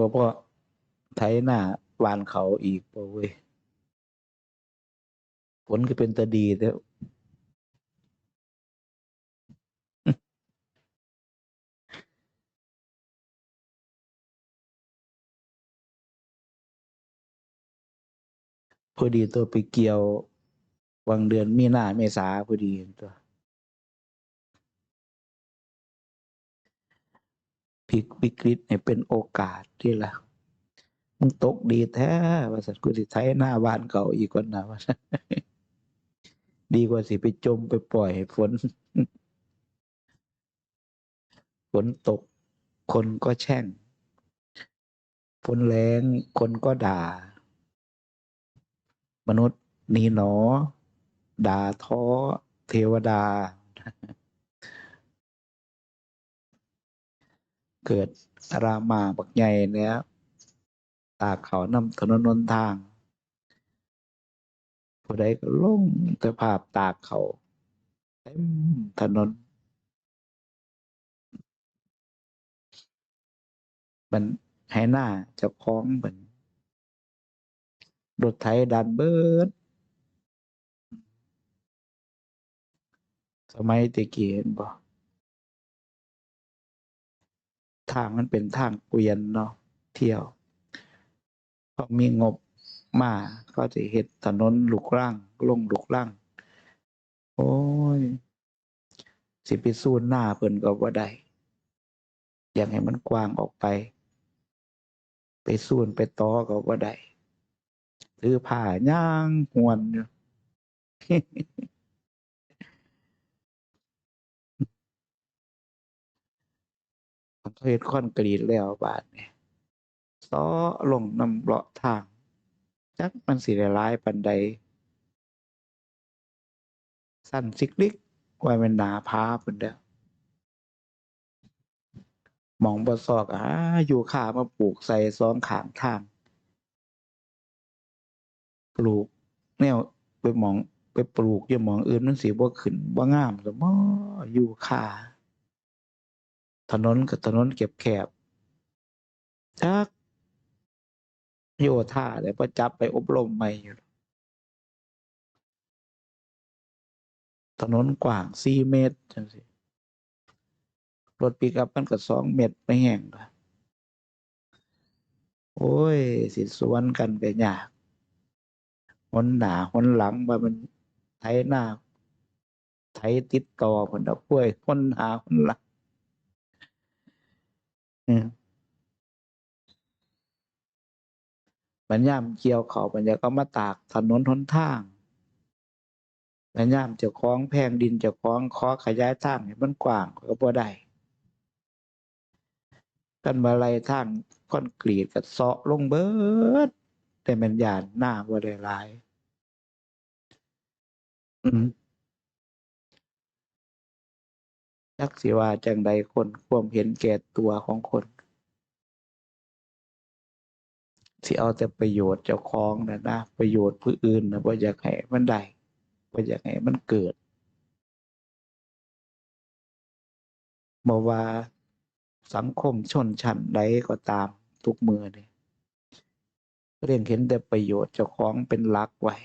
บ่พอไถหน้าหวานเขาอีกบ่เว้ย ผลก็เป็นตาดีแท้วพอดีตัวไปเกี่ยววังเดือนมีนาเมษาพอดีตัว พลิกวิกฤตให้เป็นโอกาสที่ละมึงตกดีแท้ว่าสัตว์กูสิไทยหน้าบ้านเก่าอีกคนนะว่าดีกว่าสิไปจมไปปล่อยฝน ฝนตก คนก็แช่ง ฝนแรงคนก็ด่า มนุษย์หนีหนอ ด่าท้อ เทวดา เกิดรามาบักใหญ่แล้วตาเขานำถนนนนทาง ผู้ใดก็ลงแต่ภาพตาเขาเต็มถนน มันให้หน้าเจะคล้าของเหมือนรถไถดันเบิดสมัยตะกี้เห็นบ่ ทางมันเป็นทางเกวียนเนาะเที่ยวพอมีงบมาก็จะเฮ็ดถนนหลูกร่างลงหลูกร่าง โอ้ย สิไปสู้หน้าเพิ่นก็บ่ได้อยากให้มันกว้างออกไป ไปสูนไปต่อก็บ่ได้ถือผ้าย่างหวนอยู่ เฮ็ดคอนกรีตแล้วบาดนี้ซ้อลงนำเลาะทาง จักมันสิได้ายปานใด สั้นซิกลิกไว้มันหนาพาพุ่นเด้อมองบ่ซอกอ่าอยู่ขามาปลูกใส่สองขางทาง ปลูกแนวไปมองไปปลูกอยู่หมองอื่นมันสิบ่ขึ้นบ่งามซะบ่อยู่ค่า ถนนก็ถนนเก็บแคบจักโยธาได้บ่จับไปอบรมใหม่อยู่ ถนนกว้างสี่เมตรจังซี่รถปิกอัพมันก็สองเมตรไม่แห้งละโอ้ย สิสวนกันก็ยากหนหนาหนหลังว่ามันไถหน้าไถติดต่อพุ่นดอกกล้วยหนหนาหนหลัง อืม บัดยามเกี่ยวขาว บัดยาก็มาตากถนนหนทาง บัดยามเจ้าของแพงดิน เจ้าของขอขยายทางให้มันกว้างก็บ่ได้กันมาไล่ทางคอนกรีตก็เซาะลงเบิด แต่มันยานหน้าบ่ได้หลาย อืม จักสิว่าจังใดคนความเห็นแก่ตัวของคนสิเอาแต่ประโยชน์เจ้าของนะนะประโยชน์ผู้อื่นนะบ่อยากให้มันได้บ่อยากให้มันเกิดบ่ว่าสังคมชนชั้นใดก็ตามทุกมือเนี่ยเร่งเห็นแต่ประโยชน์เจ้าของเป็นหลักไว้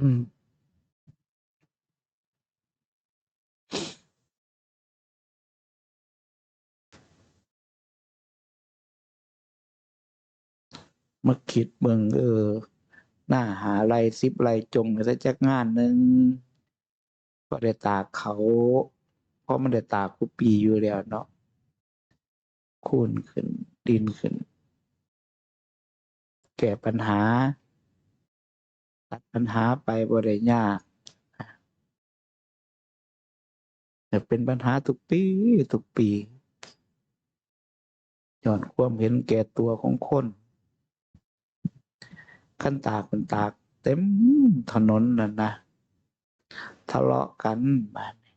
อืม มาคิดเบิ่งเออ หน้าหาไรสิบไรจงซะจักงานหนึ่งก็ได้ตากเขาเพราะมันได้ตากทุกปีอยู่แล้วเนาะคูนขึ้น ดินขึ้น แก้ปัญหา ตัดปัญหาไปบ่ได้ยากแต่เป็นปัญหาทุกปีทุกปีย้อนความเห็นแก่ตัวของคน ขั้นตากเป็นตาก เต็มถนนนั่นนะทะเลาะกันบ้านี้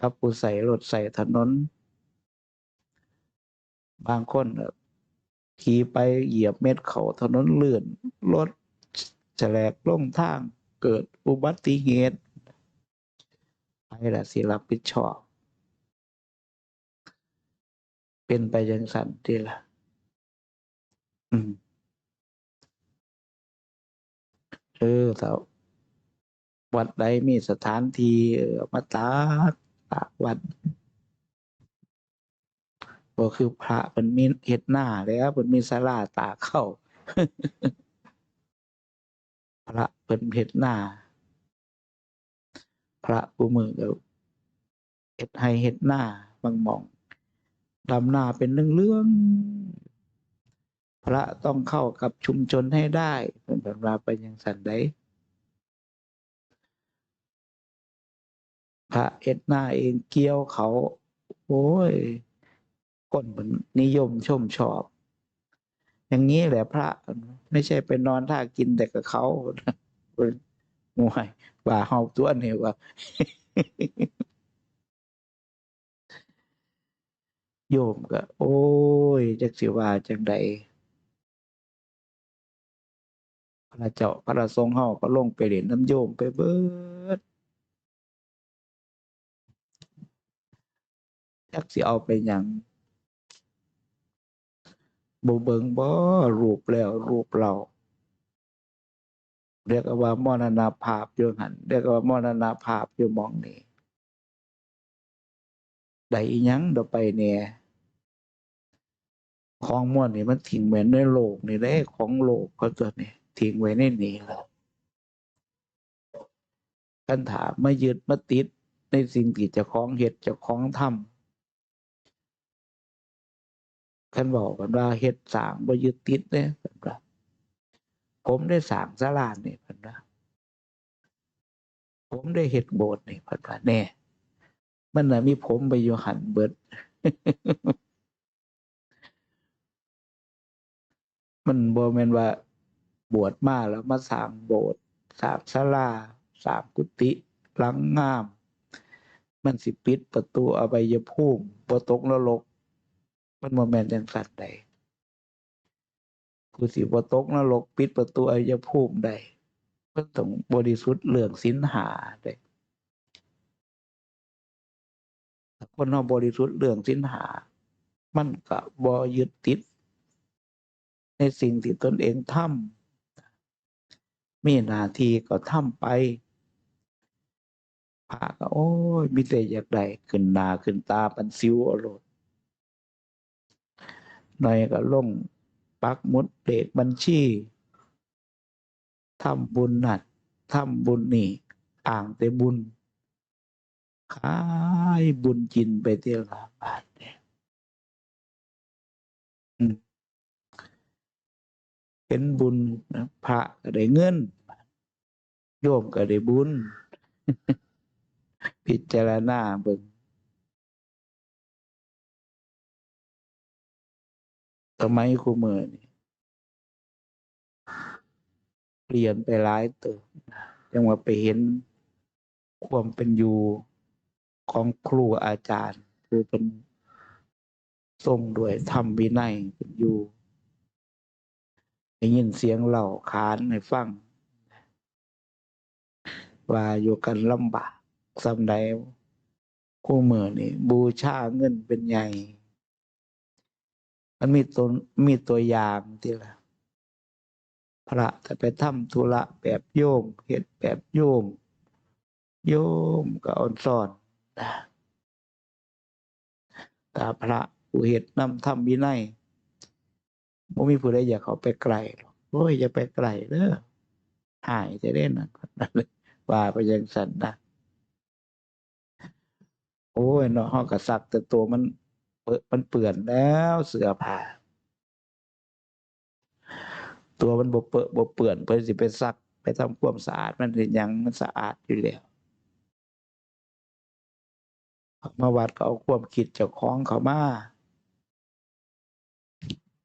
กับผู้ใส่รถใส่ถนน บางคนขี่ไปเหยียบเม็ดเขาถนนเลื่อนรถแฉลกล่มทางเกิดอุบัติเหตุไปละสิรับผิดชอบ เป็นไปจังสันทีละอืม เออสาววัดใดมีสถานที่เออมาตากตากวัดก็คือพระมันมีเฮ็ดหน้าแล้วมันมีศาลาตาเข้า พระเป็นเฮ็ดหน้า พระผู้มือก็เฮ็ดให้เฮ็ดหน้าบางมองดำหน้าเป็นเรื่องๆพ ระต้องเข้ากับชุมชนให้ได้เป็นแบบว่าเป็นย่างสันไดพระเอ็ดหน้าเองเกี่ยวเขา โอ้ยคนเหมันนิยมชมชอบ อย่างนี้แหละพระ ไม่ใช่ไปนอนท่ากินแต่กับเขางวยว่าเฮาตัวเนี่ยว่าโยมก็ โอ้ยจักสิว่าจังใด พระเจ้าพระสงฆ์เฮาก็ลงไปเล่นน้ำโยมไปเบิดจักสิเอาไปยังบ่เบิงบ่รูปแล้ว รูปเรา เรียกว่ามรณภาพอยู่หันเรียกว่ามรณภาพอยู่มองนี้ได้อีหยังเดี๋ยวไปเนี่ยของมวนนี่มันทิ้งไว้ในโลกนี่ได้ของโลกเขาตัวนี้ ทิ้งไว้ในนี้แหล้วคันถามมายึดมาติดในสิ่งที่จะของเฮ็ดจะของทำคันบอกกันว่าเฮ็ดสางบ่ยึดติดเด้เพิ่นว่าผมได้สางศาลานี่เพิ่นว่าผมได้เฮ็ดโบสถ์นี่เพิ่นว่าแน่มันน่ะมีผมไปอยู่หันเบิด มันบ่แมนว่า บวชมาแล้วมาสร้างโบสถ์สร้างศาลาสร้างกุฏิหลังงาม มันสิปิดประตูอบายภูมิบ่ตกนรก มันบ่แม่นจังซั่นใดผู้สิบ่ตกนรกปิดประตูอบายภูมิได้มันต้องบริสุทธิ์เรื่องศีลหาได้คนเฮาบริสุทธิ์เรื่องศีลหา มันก็บ่ยึดติด ในสิ่งที่ตนเองทำ มีนาทีก็ทำไปพระก็โอ้ยมีแต่อยากได้ขึ้นหน้าขึ้นตาปันสิวอาโลดหน่อยก็ลงปักมุดเลขบัญชีทำบุญนั่นทำบุญนี่อ่างแต่บุญขายบุญจินไปเที่ยวละบาทเนี่ยอืม เป็นบุญพระก็ได้เงินโยมก็ได้บุญ พิจารณาเบิ่งสมัยคูเมือนี่เปลี่ยนไปหลายติบจังว่าไปเห็นความเป็นอยู่ของครูอาจารย์ คือเป็นทรงด้วยธรรมวินัยเป็นอยู่ ได้ยินเสียงเล่าขานให้ฟัง ว่าอยู่กันลำบากสำใดคู่มือนี่บูชาเงินเป็นใหญ่ มันมีตัวมีตัวอย่างที่ละพระแต่ไปทำธุระแบบโยมเหตุแบบโยม โยมก็อ่อนสอนแต่พระผู้เหตุนำทำวินัย บ่มีผู้ใดอยากเขาไปไกลหรอกโอ้ยอย่าไปไกลเด้อหายจะได้นะว่าไปยังสันนะโอ้ยเนาะเฮาก็ซักแต่ตัวมันเปื้อมันเปื่อนแล้วเสื้อผ้าตัวมันบเปื้อนบเปื่อนเพิ่นสิไปซัก ไปทำความสะอาด มันยังมันสะอาดอยู่แล้วมาวัดก็เอาความคิดจ้าของเขามา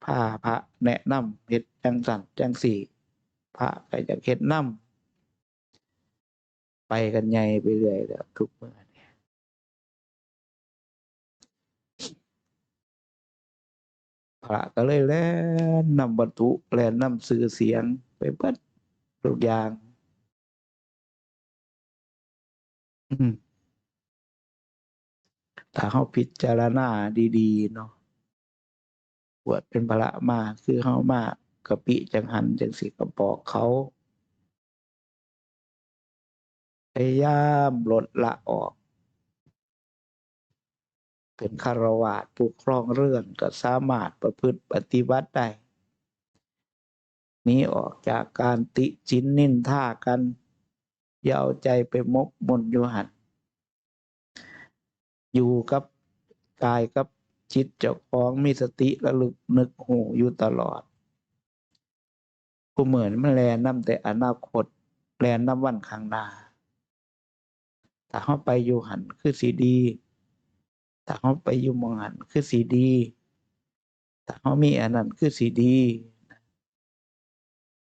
พาพระแนะนำเฮ็ดจังสันจังสี่พระก็อยากเฮ็ดนำไปกันใหญ่ไปเรื่อยแล้วทุกเมื้อนี้พระก็เลยแล่นนำวัตถุแล่นนำชื่อเสียงไปเบิดทุกอย่างถ้าเฮาพิจารณาดี ๆ เนาะ บวชเป็นพระมาคือเฮามากะปิจังหันจังสิก็บอกเขาพยายามลดละออก เป็นคารวาสผู้ครองเรื่อนก็สามารถประพฤติปฏิบัติได้นี้ออกจากการติจินนินท่ากันอย่าเอาใจไปมกมนอยู่หันอยู่กับกายกับ จิตเจ้าของมีสติระลึกนึกหูอยู่ตลอดผู้เหมือนมันแลนำแต่อนาคตแลนนำวันข้างหน้าถ้าเขาไปอยู่หันคือสีดีถ้าเขาไปอยู่มองหันคือสีดีถ้าเขามีอันนั้นคือสีดี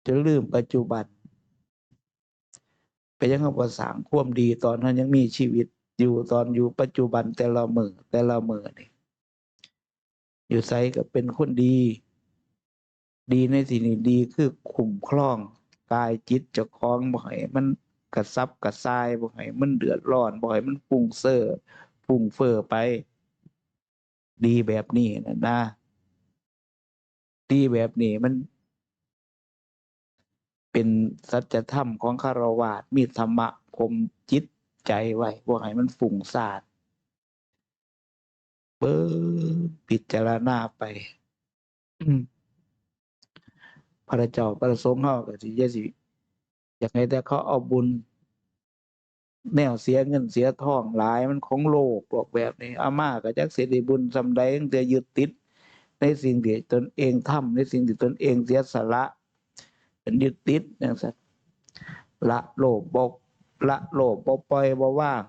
จะลืมปัจจุบัน ไปยังเขาประสางความดีตอนนั้นยังมีชีวิตอยู่ตอนอยู่ปัจจุบันแต่ละมือแต่ละมือนี่ อยู่ไซก็เป็นคนดี ดีในสิ่งนี้ดีคือคุ้มครองกายจิตเจ้าของบ่ให้มันกระซับกระซายบ่ให้มันเดือดร้อนบ่ให้มันฟุ้งเซ่อฟุ้งเฟ้อไป ดีแบบนี้นะนะ ดีแบบนี้มัน เป็นสัจธรรมของคารวาสมีธรรมะคมจิตใจไว้บ่ให้มันฝุ่งซ่าน เบิ่งพิจารณาไปอืมพระเจ้าประสงค์เฮาก็สิจะสิอยากให้แต่เขาเอาบุญ แนวเสียเงินเสียทองหลายมันของโลกบอกแบบนี้อาม่าก็จักสิได้บุญสำใดตั้งแต่ยึดติด ในสิ่งที่ตนเองทำในสิ่งที่ตนเองเสียสละเป็นยึดติดอย่างสัตว์ละโลภบกละโลภบ่ปล่อยบ่ว่าง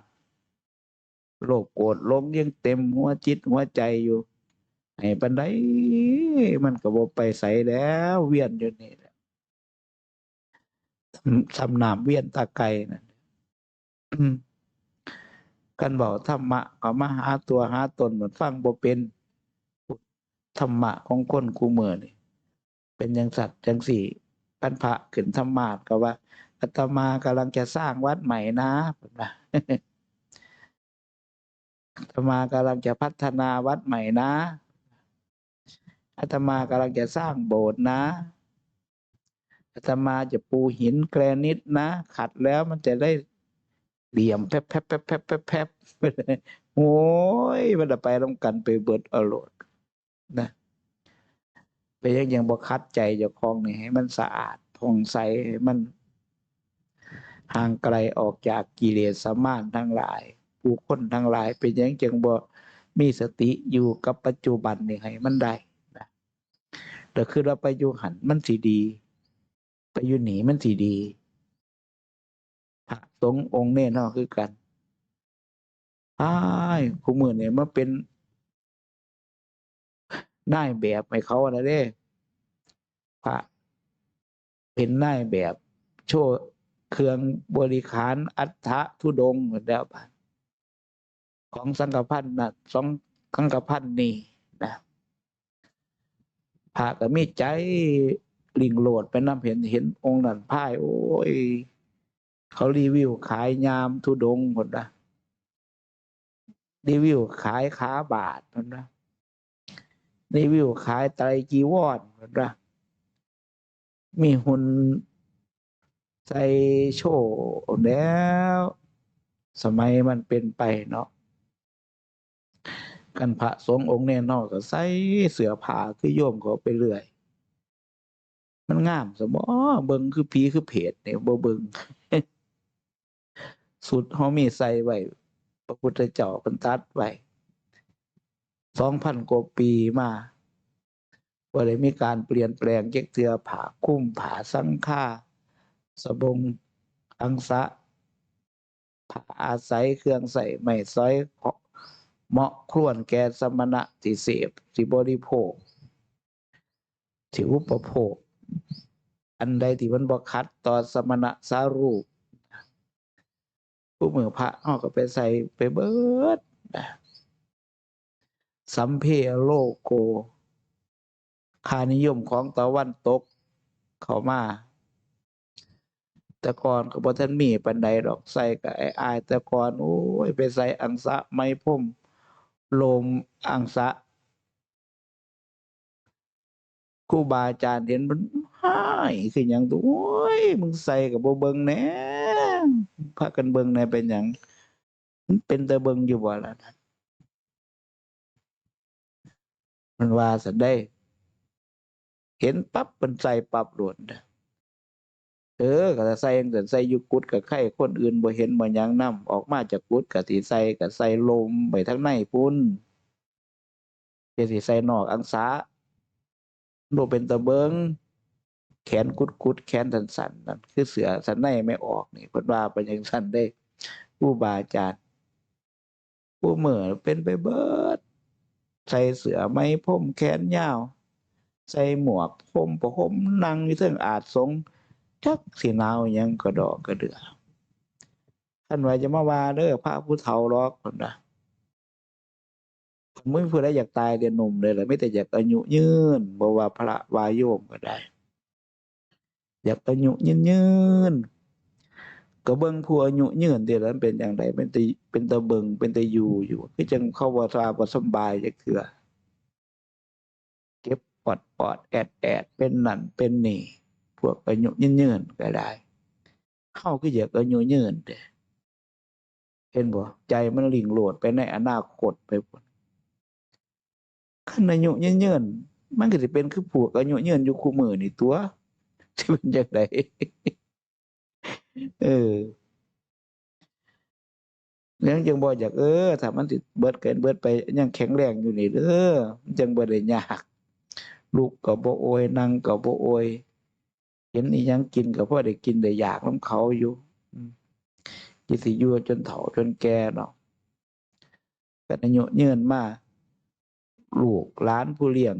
โลภโกรธลงยังเต็มหัวจิตหัวใจอยู่ให้ปันไดมันก็บ่ไปใสแล้วเวียนอยู่นี่แหละสำนามเวียนตาไกนั่นอืมกันบอกธรรมะก็มาหาตัวหาตนเหมือนฟังบ่เป็นธรรมะของคนกูเมือนี่เป็นอยังสัตว์จังสี่พันพระขึ้นธรรมาสก็ว่าอาตมากำลังจะสร้างวัดใหม่นะผมว่า อาตมากำลังจะพัฒนาวัดใหม่นะ อาตมากำลังจะสร้างโบสถ์นะ อาตมาจะปูหินแกรนิตนะ ขัดแล้วมันจะได้เหลี่ยมแป๊บแป๊บแป๊บแป๊บแป๊บแป๊บโอ้ยมันจะไปต้องกันไปเบิดอรรถนะไปยังยังบคัดใจจ้าของนี่ให้มันสะอาดผ่องใสให้มันห่างไกลออกจากกิเลสสมานทั้งหลาย ผู้คนทั้งหลาย เป็นยังจึงบ่มีสติอยู่กับปัจจุบันนี่ให้มันได้นะแต่คือเราไปอยู่หันมันสีดี ไปอยู่หนีมันสีดีพระสงฆ์องค์เน่นอคือกันอ้ายคู่มือเนี่ยมาเป็นนายแบบให้เขาอะนะเด้พระเป็นนายแบบ โชว์เครื่องบริขารอัฏฐทุดงแล้วบาด ของสังฆพันธ์นะสองสังฆพันธ์นี่นะพระก็มีใจลิงโหลดไปน้ำเห็นเห็นองค์นั้นพ่ายโอ้ย เขารีวิวขายยามทุดงหมดนะรีวิวขายขาบาทหมดนะรีวิวขายไตรจีวรนะมีหุ่นใส่โชว์แล้ว สมัยมันเป็นไปเนาะ กันพระสงฆ์องค์แน่นอกก็ใส่เสื้อผ้าคือโยมเขาไปเรื่อย มันงามสมอเบิงคือผีคือเพจเนี่ยบ่เบิงสุดเฮามีใส่ไว้พระพุทธเจ้าเพิ่นตัดไว้สองพันกว่าปีมาว่าได้มีการเปลี่ยนแปลงเจ็กเทือผ่าคุ้มผ่าสังฆาสบงอังสะผ่าอาศัยเครื่องใส่ไม่ซอย เหมาะครวนแก่สมณะที่เสพที่บริโภคที่อุปโภค อันใดที่มันบ่คัดต่อสมณะสารูปผู้มือพระเอาก็ไปใส่ไปเบิดสัมเพโลโกค่านิยมของตะวันตก เขามา แต่ก่อนก็บ่ทันมีปานใดดอกใส่ก็ไอ้อายแต่ก่อนโอ้ยไปใส่อังสะไม้พรม โลมอังสะครูบาอาจารย์เห็นมันหายคือหยังตัวโอ้ยมึงใส่กับบ่เบิงแน่พากันเบิงแน่เป็นหยังเป็นแต่เบิงอยู่บ่ละมันว่าสันได้ เห็นปั๊บมันใส่ปั๊บโลดเด้ เออก็จะใส่จังซั่นใส่ยู่กุดกับไข่คนอื่นบ่เห็นบ่ยังนํออกมาจากกุดก็สิใส่ก็ใส่ลมไปทางในพุ่นเจสิใส่นอกอังสาโดเป็นตะเบิงแขนกุดกุดแขนสั่นๆนั่นคือเสือสันในไม่ออกนี่เพิ่นว่าเป็นจังซั่นได้ผู้บาอาจารย์ผู้เหมือเป็นไปเบิด ใส่เสือไม้พรมแขนยาว ใส่หมวกพรมประหมนั่งอยู่เทิงอาจสง จักสิหนาวยังกระดอกกระเดือท่านว่าจะมาว่าเด้อพระผู้เฒ่าหรอกเพิ่นน่ะผมไม่ผู้ใดอยากตายเดียวหนุ่มเลยแหละไม่แต่อยากอายุยืนบ่ว่าพระวายโยมก็ได้ อยากอายุยืนยืนก็เบิ่งผู้อายุยืนเดี๋ยวนั้นเป็นอย่างไรเป็นตะเป็นตะเบิงเป็นตะอยู่อยู่คือจังเข้าว่าทราบว่าสบายจักเทื่อเก็บปอดปอดแอดแอดเป็นนั่นเป็นนี่ พวกอายุยืนยืนก็ได้เข้าคืออยากอายุยืนเด้เห็นบ่ใจมันหลิงโหลดไปในอนาคตไปพุ่นคันอายุยืนยืนมันก็สิเป็นคือพวกอายุยืนอยู่คู่มือนี่ตัวสิเป็นจังไดเออยังจังบ่อยากเออถ้ามันสิดเบิดเกินเบิดไปยังแข็งแรงอยู่นี่เด้อมันจังบ่ได้ยากลูกก็บ่โอยนั่งก็บ่โอย เห็นอีหยังกินก็พอได้กินได้อยากนํเขาอยู่จิสิยู่จนเฒ่าจนแก่เนาะก็อายุยืนมาลูกหลานผู้เลี้ยง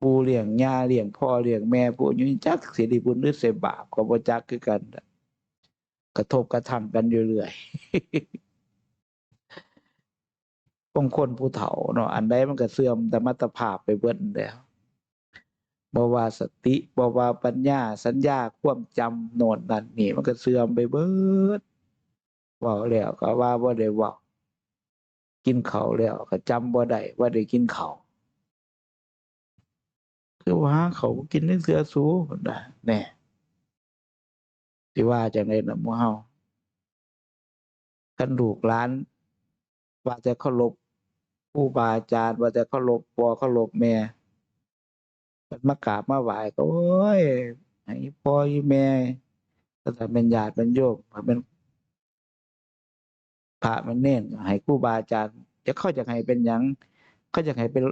ปู่เลี้ยงย่าเลี้ยงพ่อเลี้ยงแม่ผู้อายุจักเสิได้บุญหรือสิบาปก็บ่จักคือกันกระทบกระทั่งกันอยู่เรื่อยบางคนผู้เฒ่าเนาะอันใดมันก็เสื่อมสมรรถภาพไปเบิดแล้ว บ่ว่าสติบ่ว่าปัญญา สัญญาความจำโน่นนั่นนี่มันก็เสื่อมไปเบิดเว้าแล้วก็ว่าบ่ได้ว้ากินเขาแล้วก็จำบ่ได้ว่าได้กินเขาคือว่าเขากินในเสือสูพุ่นน่ะแน่สิว่าจังได๋น่ะหมู่เฮาคันลูกหลาน ว่าจะเคารพครูบาอาจารย์ว่าจะเคารพพ่อเคารพแม่ มันมากราบมาไหว้ก็โอ้ยให้พ่อให้แม่ถ้าเป็นญาติเป็นโยมถ้เป็นพระเป็นเณรก็ให้ครูบาอาจารย์จะเข้าจะให้เป็นหยังเขาจะให้เป็น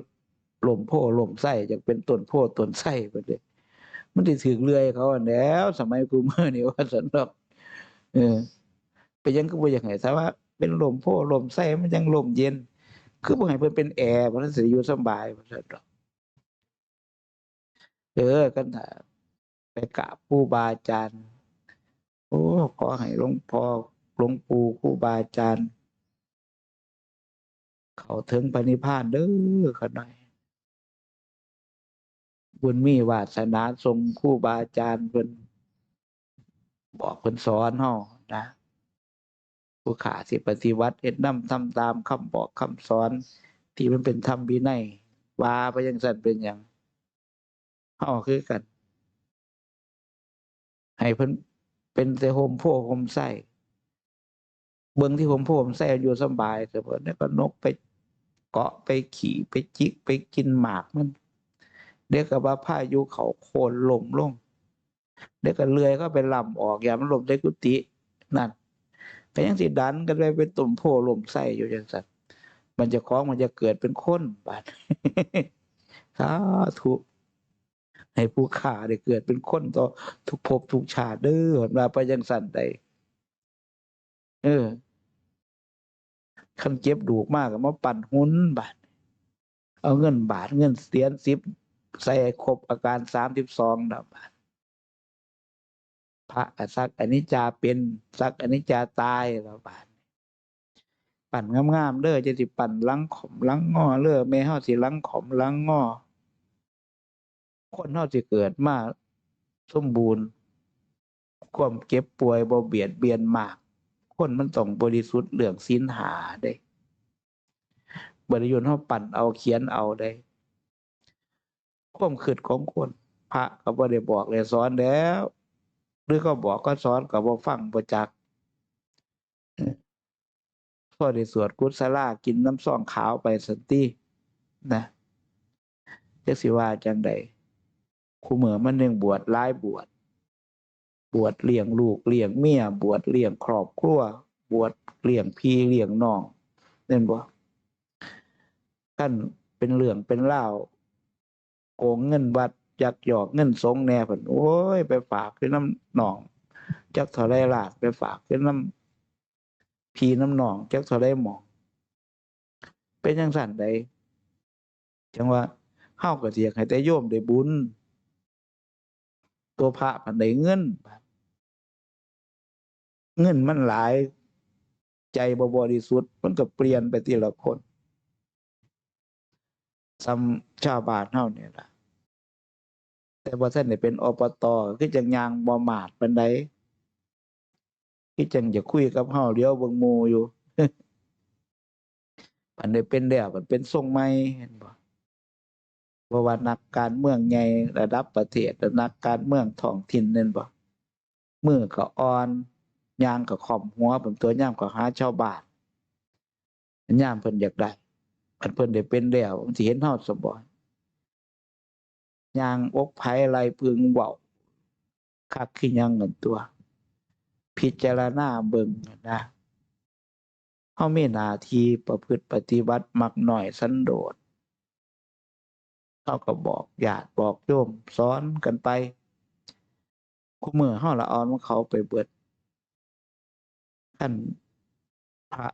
หล่มโพธิ์หล่มไส้อยากเป็นต้นโพธิ์ต้นไส้ไปเลยมันสิถึกเลื่อยเขาอันแล้ว สมัยกูเมื้อนี้ว่าซั่นดอกเออไปยังก็บ่อยากให้ซะว่าเป็นลมโพลมไส้มันยังลมเย็น คือบ่ให้เพิ่นเป็นแอร์มันสิอยู่สบายว่าซั่นดอก เออกันถาไปกราบครูบาอาจารย์ โอ้ขอให้หลวงพ่อหลวงปู่ครูบาอาจารย์ เขาถึงพระนิพานเด้อเขาหน่อยบุญมีวาสนาทรงครูบาอาจารย์เพิ่นบอกเพิ่นสอนเฮานะผู้ขาสิปฏิวัติเฮ็ดนำทำตามคำบอกคำสอน ที่มันเป็นธรรมวินัยว่าไปจังซั่นเป็นหยัง เฮาคือกัน ให้เพิ่นเป็นแต่โฮมโพธิ์โฮมไส้เบิ่งที่โฮมพธิ์โฮมไส้อยู่สบายแต่เพิ่นนี่ก็นกไปเกาะไปขี่ไปจิกไปกินหมากมันเดี๋ยกว่าพายุเขาโคนลมลงเดี๋ยวก็เลื่อยก็ไปลำออกอย่ามันหลบได้กุฏินั่นก็ยังสิดันกันไปเป็นตุ่มโพลมไส้อยู่จังซั่นมันจะคล้องมันจะเกิดเป็นคนบาดสาธุ ให้ผู้ฆ่าได้เกิดเป็นคนต่อทุกภพทุกชาติเด้อเพิ่นว่าไปจังซั่นได้เออคันเจ็บดูกมากก็มาปั่นหุ้นบาดเอาเงินบาทเงินเสียน10ใส่ครบอาการ32ดอกบาดพระสักอนิจจาเป็นสักอนิจจาตายแล้วบาดนี้ปั่นงามๆเด้อจะสิปั่นลังขมลังงอเด้อแม่เฮาสิลังขมลังงอ คนเฮาสิเกิดมาสมบูรณ์ ความเจ็บป่วยบ่เบียดเบียนมาก คนมันต้องบริสุทธิ์เรื่องศีลหาเด้บริยุนเฮาปั่นเอาเขียนเอาได้ความคิดของคน พระก็บ่ได้บอกเลยสอนแล้ว หรือก็บอกก็สอนก็บ่ฟังบ่จักพอได้สวดกุศลากินน้ำซองขาวไปสันตินะจักสิว่าจังใด คู่มือมันหนึงบวชหลายบวชบวชเลี้ยงลูกเลี้ยงเมียบวชเลี้ยงครอบครัวบวชเลี้ยงพี่เลี้ยงน้องเห็นบ่กันเป็นเรื่องเป็นเล่าโกงเงินวัดยักหยอกเงินสงแน่เพิ่นโอ้ย ไปฝากคือน้ำหนอง จักเท่าไรลาดไปฝากคือน้ำพีน้ำหนอง จักเท่าไรหมอง เป็นจังสั่นใดจังว่าเฮาก็สิอยากให้แต่โยมได้บุญ ตัวพระมันได้เงินเงินมันหลายใจบบริสุทธิ์มันก็เปลี่ยนไปทีละคนซ้ำชาวบานเฮานี่ล่ะ แต่บ่ทันได้เป็นอบตอคือจังยางบ่มาดปานใดคือจังจะคุยกับเฮาเดี๋ยวเบิงมูอยู่อันได้เป็นแล้วมันเป็นทรงใหม่เห็นบ่ เพราะว่านักการเมืองใหญ่ระดับประเทศและนักการเมืองท้องถิ่นนั่นบ่มือก็อ่อนยางก็ค่อมหัวผมตัวย่ามก็หาชาวบ้านย่ามเพิ่นอยากได้คันเพิ่นได้เป็นแล้วมันสิเห็นเฮาสบ่ยางอกไผไหลพึงเว้าคักคือหยังนั่นตัว พิจารณาเบิ่งนะเฮามีหน้าที่ประพฤติปฏิบัติมักน้อยสันโดษ เฮาก็บอกญาติบอกโยมสอนกันไปคุมื้อเฮาละออนของเขาไปเบิดคันพระ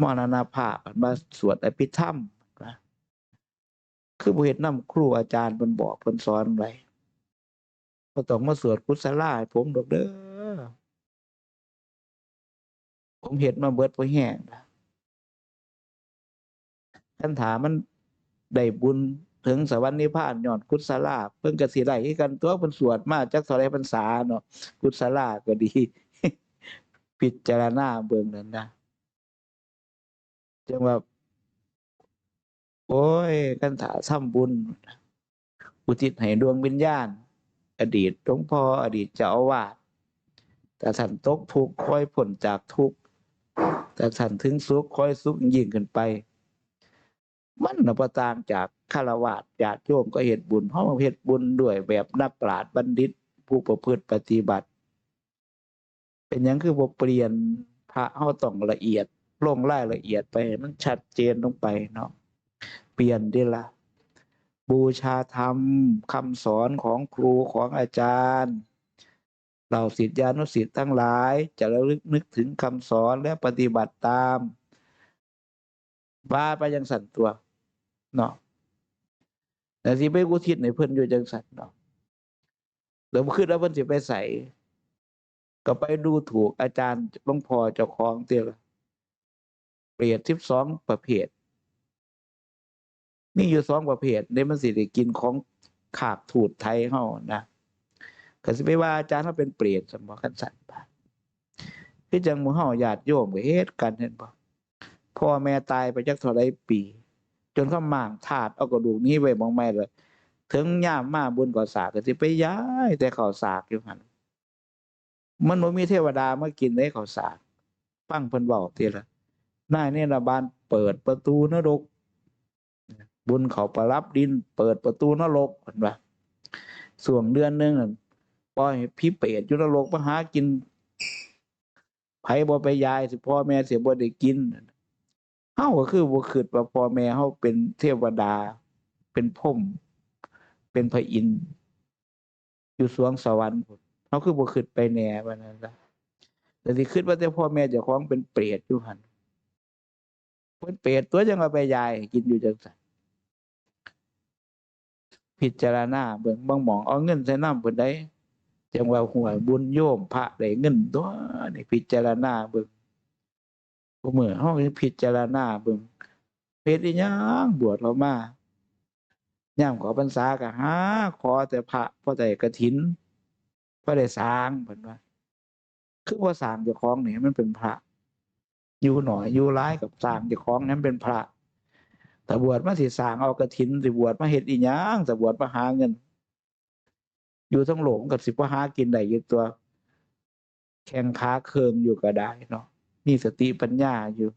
มรณภาพมาสวดอภิธรรมนะคือบ่เฮ็ดนำครูอาจารย์เพิ่นบอกเพิ่นสอนไว้บ่ต้องมาสวดกุศลาผมดอกเด้อผมเฮ็ดมาเบิดบ่แห้งนะคันถามมันได้บุญ ถึงสวรรค์นิพพานยอนกุศลาเพิ่นก็สิได้คือกันตัวเพิ่นสวดมาจักเท่าใดพรรษาเนาะกุศลาก็ดี พิจารณาเบิ่งนั่นนะจังว่า โอ้ยคันถาทำบุญ อุทิศให้ดวงวิญญาณ อดีตหลวงพ่ออดีตเจ้าอาวาสแต่ท่านตกทุกข์ค่อยพ้นจากทุกข์แต่ท่านถึงสุขค่อยสุขยิ่งขึ้นไป มันน่ะบ่ต่างจาก ฆราวาสญาติโยมก็เฮ็ดบุญเฮาะเฮ็ดบุญด้วยแบบนักปราชญ์บัณฑิต ผู้ประพฤติปฏิบัติ เป็นหยังคือบ่เปลี่ยนพระเฮาต้องละเอียดลงรายละเอียดไปมันชัดเจนลงไปเนาะเปลี่ยนดีละบูชาธรรมคำสอนของครูของอาจารย์เราศิษยานุศิษย์ทั้งหลาย จะระลึกนึกถึงคำสอนและปฏิบัติตาม ว่าไปยังสันตัวเนาะ แต่สิไปกุทิศในเพิ่นอยู่จังสันเนาะแล้วขึ้นแล้วเพิ่นสิไปใส่ก็ไปดูถูกอาจารย์หลวงพ่อเจ้าของเตี้ยเปรียบสิบสองประเภท นี่อยู่สองประเภทเนี่ยมันสิได้กินของขากถูดไทยเฮานะก็สิไปว่าอาจารย์เขาเป็นเปรตสมองกันสันปะคือจังหมู่เฮาญาติโยมก็เฮ็ดกันเห็นบ่พ่อแม่ตายไปจักเท่าไรปี จนเขาม่างถาดเอากระดูกนี้ไว้มองไม่เลย ถึงย่ามมาบุญก่อสากก็สิไปย้ายแต่ข้าวสากอยู่หันมันบ่มีเทวดามากินได้ข้าวสากฟังเพิ่นเว้าทีละนายเนี่ยรบาลเปิดประตูนรก บุญเขาประรับดิน เปิดประตูนรกเห็นปะส่วงเดือนหนึงนั่นปล่อยพี่เปรตยู่นรกมาหากินไผบ่ไปยายสิพ่อแม่เสียบ่ได้กิน เฮาก็คือบ่คิดว่าพ่อแม่เฮาเป็นเทวดา เป็นพรหม เป็นพระอินทร์ อยู่สวงสวรรค์พุ่นเฮาคือบ่คิดไปแหน่ว่านั้นล่ะแต่สิคิดว่าแต่พ่อแม่เจ้าของเป็นเปรตอยู่หั่นเพิ่นเปรตตัวจังเอาไปยายให้กินอยู่จังซั่นพิจารณาเบิ่ง บางหมองเอาเงินใส่น้ำเพิ่นได้จังว่าหวย บุญโยมพระได้เงินตัวนี่พิจารณาเบิ่ง ผู้มื้อเฮาพิจารณาเบิ่งเฮ็ดอีหยังบวชเรามายามขอพรรษาก็หาขอแต่พระพอได้กฐินพอได้สร้างเพิ่นว่า คือบ่าสร้างเจ้าของนี่มันเป็นพระ อยู่หน่อยอยู่ร้ายกับสร้างเจ้าของนั้นเป็นพระ แต่บวชมาสิสร้างเอากระถินสิบวชมาเฮ็ดอีหยังแต่บวชมาหาเงิน อยู่ทั้งโหลงกับสิบว่าหากินได้อยู่ตัว แข่งขาเคืองอยู่ก็ได้เนาะ มีสติปัญญาอยู่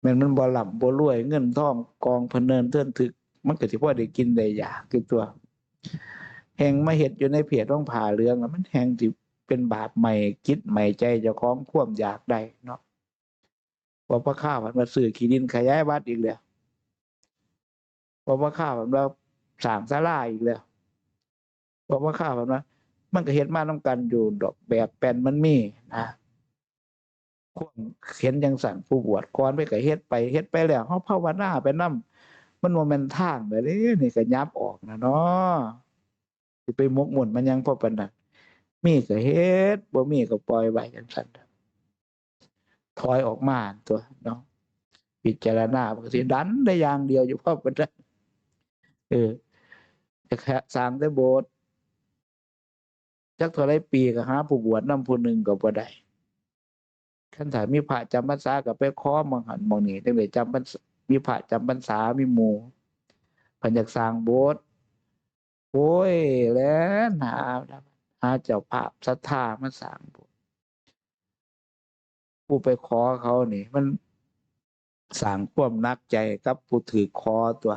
แม่นมันบ่หล่ำบ่รวยเงินทองกองพเนินเทือนถึก มันก็สิพ่อได้กินได้อยากคือตัวแห่งมาเฮ็ดอยู่ในเพจต้องผ่าเรื่องแล้วมันแห่งสิเป็นบาปใหม่คิดใหม่ใจเจ้าของควมอยากได้เนาะว่าพระข้ามันมาซื้อขีดินขยายวัดอีกแล้วว่าพระข้ามันมาสางศาลาอีกแล้วว่าพระข้ามันว่ามันก็เฮ็ดมาต้องกันอยู่ดอกแบบแปลนมันมีนะ ความเห็นจังสั่นผู้บวชก่อนไปก็เฮ็ดไปเฮ็ดไปแล้วเฮาภาวนาไปนํมันบ่แม่นทางเด้อนี่ก็ยับออกนะเนาะสิไปมกมุ่นมันยังพอปานนั้นมีก็เฮ็ดบ่มีก็ปล่อยไว้จังซั่นถอยออกมาตัวเนาะพิจารณามันก็สิดันได้อย่างเดียวอยู่พอปานนั้นเออจะแค่สร้างแต่โบสถ์จักเท่าไรปีก็หาผู้บวชนำผู้หนึ่งก็บ่ได้ คันถามีพระจำพรรษาก็ไปขอมองหันมองนี่จังได๋จำพรรษามีพระจำพรรษามีหมู่พิ่นอยากสร้างโบสถ์โอ้ยแล่นหาหาเจ้าภาพศรัทธามาสร้างโบสถ์ผู้ไปขอเขานี่มันสร้างความนักใจกับผู้ถือขอตัว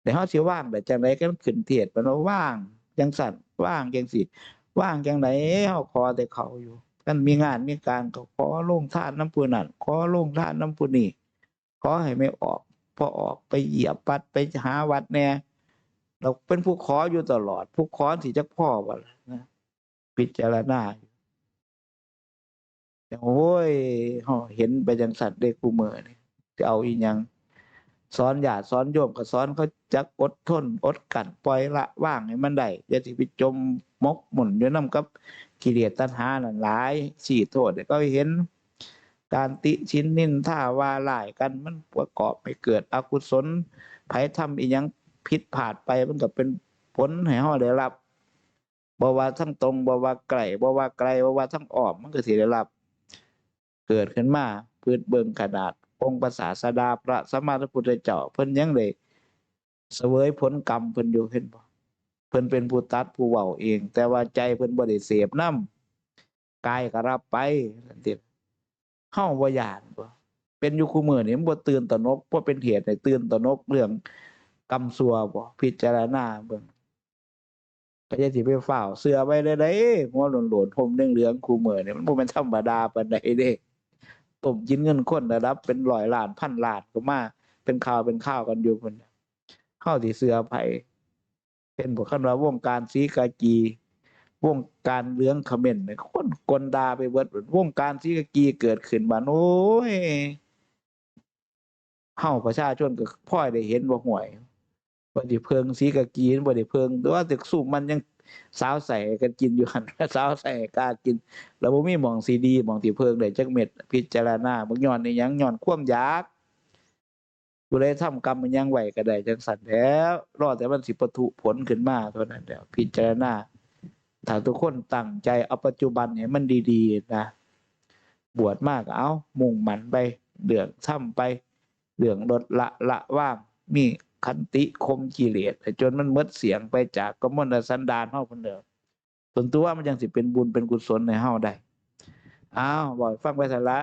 แต่เฮาสิว่างได้จังไดก็ขึ้นเทศน์มันว่าว่างจังสั่นว่างจังสิว่างจังไดเฮาขอแต่เขาอยู่ กันมีงานมีการก็ขอลงท่านน้ำผู้นั้นขอลงท่านน้ำผู้นี้ขอให้ไม่ออก พอออกไปเหยียบปัดไปหาวัดแน่เราเป็นผู้ขออยู่ตลอด ผู้ขอที่จักพ่อบ่ล่ะนะพิจารณาอยู่แต่โอ้ยเห็นไปจังสัตว์เด็กผู้มื้อนี่จะเอาอีหยังสอนญาติสอนโยมก็สอนเขาจักอดทน อดกันปล่อยละว่างให้มันได้อย่าสิไปจมมกหมุนอยู่นํกับ กิเลสตัณหานั่นหลายชี้โทษให้เห็น การติชินนินท่าว่าหลายกันมันประกอบให้เกิดอกุศลไผทำอีหยังผิดพลาดไปมันก็เป็นผลให้เฮาได้รับบ่ว่าทั้งตรงบ่ว่าไกลบ่ว่าไกลบ่ว่าทั้งออมมันก็สิได้รับ เกิดขึ้นมาพืชเบิงขนาดองค์พระศาสดาพระสมมาสัมพุทธเจ้าเพิ่นยังได้เสวยผลกรรมเพิ่นอยู่เห็นบ่ เพิ่นเป็นผู้ตัดผู้เว้าเอง แต่ว่าใจเพิ่นบ่ได้เสพนำกายก็รับไปนั่นติเฮาบ่ย่านบ่เป็นอยู่คู่มือนี่มันบ่ตื่นตระหนกบ่เป็นเหตุให้ตื่นตระหนกเรื่องกรรมชั่วบ่พิจารณาเบิ่งก็อย่าสิไปฟ้าเชื่อไว้เด้อเด้หัวโลนๆห่มเหลืองๆคู่มือนี่มันบ่แม่นธรรมดาปานใดเด้ต้มกินเงินคนระดับ เป็นร้อยล้านพันล้านก็มาเป็นข่าวเป็นข่าวกันอยู่พุ่นน่ะเฮาสิเสือไผ เป็นบ่คันว่าวงการศรีกากี วงการเลืองเขม้นคนกลดาไปเบิดวงการศรีกากีเกิดขึ้นมาโอ้ยเฮาประชาชนก็พลอยได้เห็นว่าห่วยบ่ได้เพิงศรีกากีบ่ได้เพิงแต่ว่าตึกสูบมันยังสาวใส่กันกินอยู่หันสาวใส่กล้ากิน แล้วบ่มีหม่องสิดีหม่องที่เพิงได้จักเม็ดพิจารณาบ่ย้อนอีหยังย้อนความอยาก ผู้ใดทำกรรมมันยังไหวก็ได้จังซั่นแล้วรอแต่มันสิปะทุผลขึ้นมาเท่านั้นแหล้วพิจารณาถ้าทุกคนตั้งใจเอาปัจจุบันให้มันดีๆนะบวชมากเอามุ่งหมั่นไปเรื่องทำไปเรื่องลดละละว่างมีขันติคมกิเลสจนมันมดเสียงไปจากกมลสันดานเฮาพันเด้อส่วนตัวมันยังสิเป็นบุญเป็นกุศลในเฮาได้อ้าวบอกฟังไปซะละ